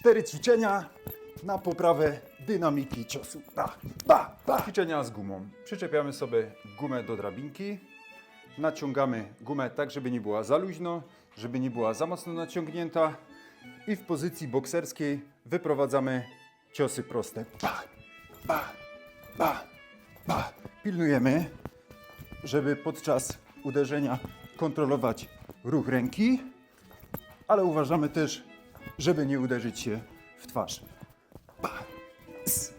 Cztery ćwiczenia na poprawę dynamiki ciosu. Ba, ba, ba. Ćwiczenia z gumą. Przyczepiamy sobie gumę do drabinki. Naciągamy gumę tak, żeby nie była za luźno, żeby nie była za mocno naciągnięta. I w pozycji bokserskiej wyprowadzamy ciosy proste. Ba, ba, ba, ba. Pilnujemy, żeby podczas uderzenia kontrolować ruch ręki, ale uważamy też, żeby nie uderzyć się w twarz. S.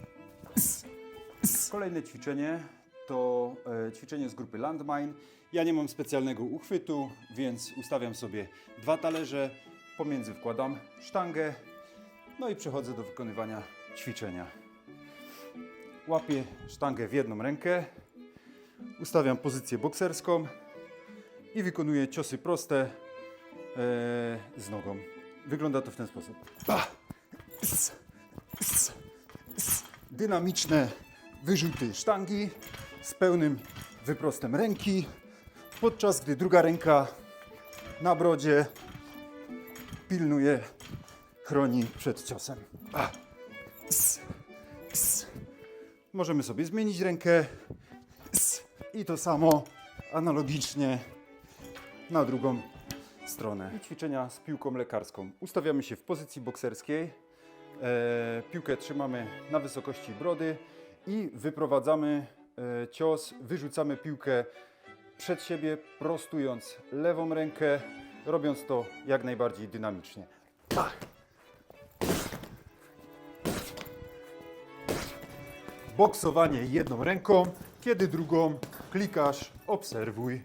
Kolejne ćwiczenie to e, ćwiczenie z grupy Landmine. Ja nie mam specjalnego uchwytu, więc ustawiam sobie dwa talerze, pomiędzy wkładam sztangę, no i przechodzę do wykonywania ćwiczenia. Łapię sztangę w jedną rękę, ustawiam pozycję bokserską i wykonuję ciosy proste e, z nogą. Wygląda to w ten sposób. Dynamiczne wyrzuty sztangi z pełnym wyprostem ręki, podczas gdy druga ręka na brodzie pilnuje, chroni przed ciosem. Możemy sobie zmienić rękę. I to samo analogicznie na drugą stronę. I ćwiczenia z piłką lekarską. Ustawiamy się w pozycji bokserskiej. E, piłkę trzymamy na wysokości brody i wyprowadzamy e, cios, wyrzucamy piłkę przed siebie, prostując lewą rękę, robiąc to jak najbardziej dynamicznie. Pach! Boksowanie jedną ręką, kiedy drugą klikasz, obserwuj.